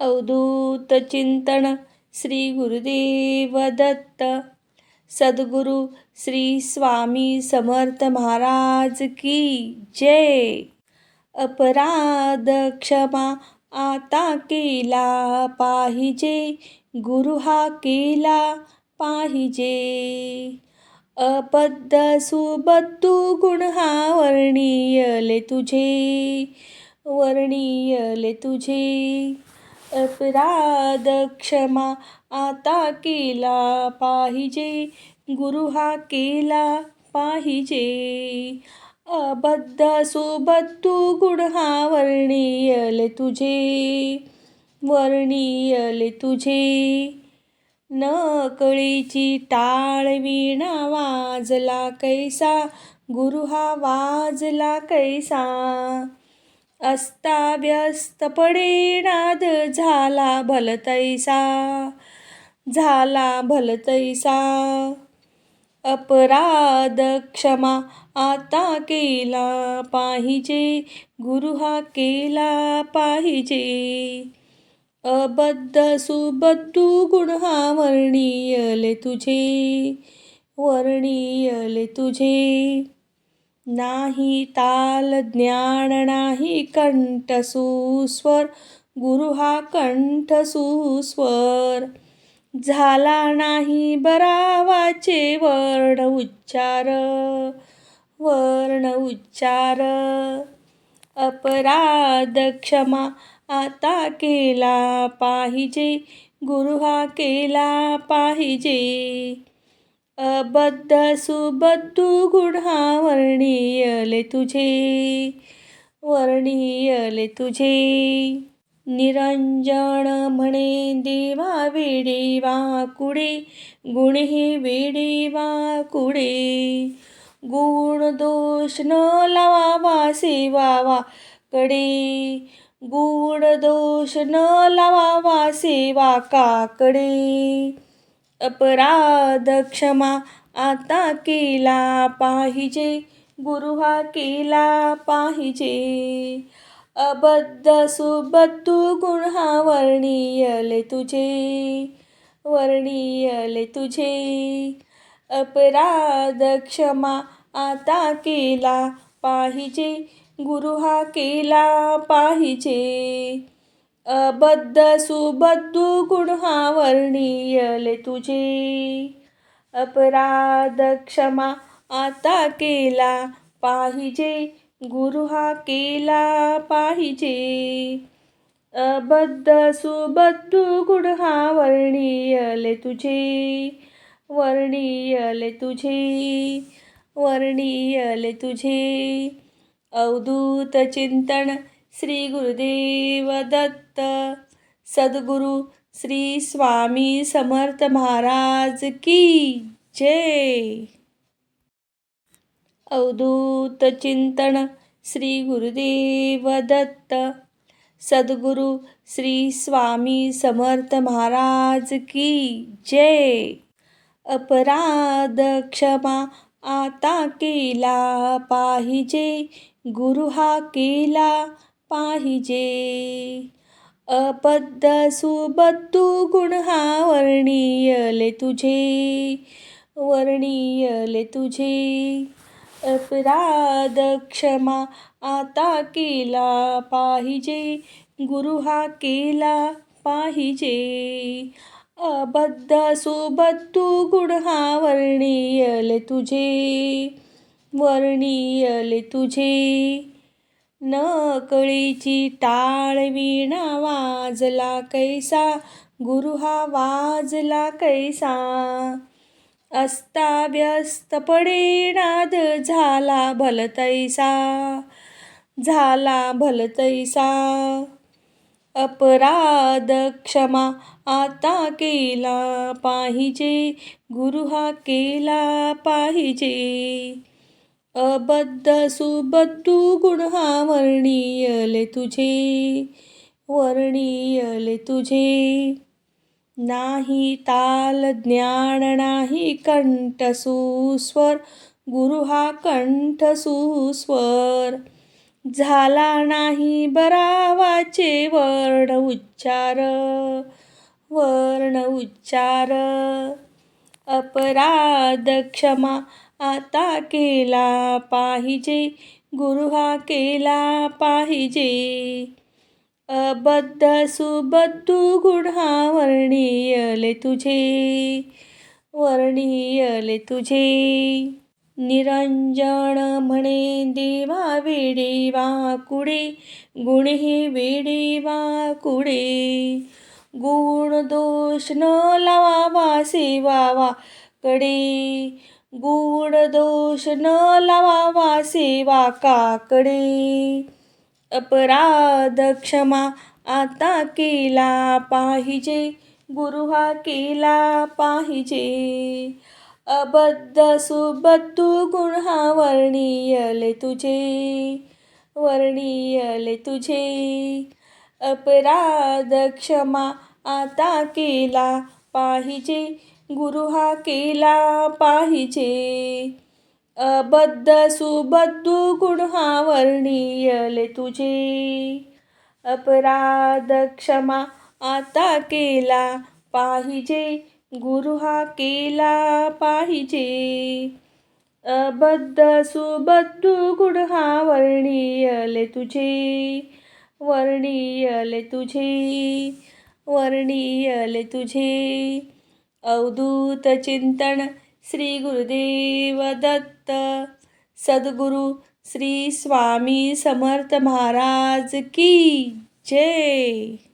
अवधूत चिंतन श्री गुरुदेव दत्त। सद्गुरु श्री स्वामी समर्थ महाराज की जय। अपराध क्षमा आता केला पाहिजे गुरु हा केला पाहिजे। अबद्ध सुबद्धू गुण हा वर्णीयले तुझे वर्णीयले तुझे। अपराध क्षमा आता केला पाहिजे. गुरु हा केला पाहिजे. अबद्ध तू गुण हा वर्णीयले तुझे. वर्णीयले तुझे. नकळीची टाळ विणा वाजला कैसा. गुरु हा वाजला कैसा. अस्ताव्यस्त पडे नाद झाला भलतैसा झाला भलतैसा. अपराध क्षमा आता केला पाहिजे गुरु हा केला पाहिजे. अबद्ध सुबद्धू गुण हा वर्णीयले तुझे वर्णीयले तुझे. नाही ताल ज्ञान नाही कंठ सुस्वर गुरु हा कंठ सुस्वर झाला नाही बरावाचे वर्ण उच्चार वर्ण उच्चार. अपराध क्षमा आता केला पाहिजे गुरु हा केला पाहिजे. अबद्ध सुबद्धू गुढा वर्णीयले तुझे वर्णीयले तुझे. निरंजन म्हणे देवा वेडे कुडे गुण हे वेडे कुडे. गुण दोष न लावावा सेवावा कडे. गुण दोष न लावावा सेवा काकडे. अपराध क्षमा आता केला पाहिजे गुरु हा केला पाहिजे. अबद्ध सुबद्धू गुण हा वर्णीयले तुझे वर्णीयले तुझे. अपराध क्षमा आता केला पाहिजे गुरु हा केला पाहिजे. अबद्ध सुबद्धू गुणहा वर्णियले वर्णीयले तुझे. अपराध क्षमा आता केला पाहिजे गुरु हा केला पाहिजे. अबद्ध सुबद्धू गुण हा वर्णीयले तुझे वर्णीयले तुझे वर्णीयले तुझे. अवधूत चिंतन श्री गुरुदेव दत्त सद्गुरु श्री स्वामी समर्थ महाराज की जय। अवधूत चिंतन श्री गुरुदेव दत्त। सद्गुरु श्री स्वामी समर्थ महाराज की जय। अपराध क्षमा आता केला पाहिजे गुरु हा केला पाहिजे। अबद्ध सुबद्धू गुण हा वर्णीयले तुझे वर्णीयले तुझे. अपराध क्षमा आता केला पाहिजे गुरु हा केला पाहिजे. अबद्ध सुबद्धू गुण हा वर्णीयले तुझे वर्णीयले तुझे. नकळीची टाळ विणा वाजला कैसा गुरु हा वाजला कैसा? अस्ताव्यस्त पडे नाद झाला भलतैसा झाला भलतैसा. अपराध क्षमा आता केला पाहिजे गुरु हा केला पाहिजे. अबद्ध सुबद्धू गुण हा वर्णीयले तुझे वर्णीयले तुझे. नाही ताल ज्ञान नाही कंठ सुस्वर गुरु हा कंठ सुस्वर. झाला नाही बरावाचे वर्ण उच्चार वर्ण उच्चार. अपराध क्षमा आता केला पाहिजे गुरु हा केला पाहिजे. अबद्ध सुबद्धू गुढा वर्णीयले तुझे वर्णीयले तुझे. निरंजन म्हणे देवा वेडे वाकुडे गुण हे वेडे वाकुडे गुण दोष न लावावा सेवावा कडे. गुण दोष न लावावा सेवा काकडे. अपराध क्षमा आता केला पाहिजे गुरु हा केला पाहिजे. अबद्ध सुबद्धू गुण हा वर्णीयले तुझे वर्णीयले तुझे. अपराध क्षमा आता केला पाहिजे गुरु हा केला पाहिजे. अबद्ध सुबद्ध गुण हा वर्णीयले तुझे. अपराध क्षमा आता केला पाहिजे. गुरु हा केला पाहिजे. अबद्ध सुबद्ध गुण हा वर्णीयले तुझे. वर्णीयले तुझे. वर्णीयले तुझे. अवधूत चिंतन श्री गुरुदेव दत्त। सद्गुरु श्री स्वामी समर्थ महाराज की जय।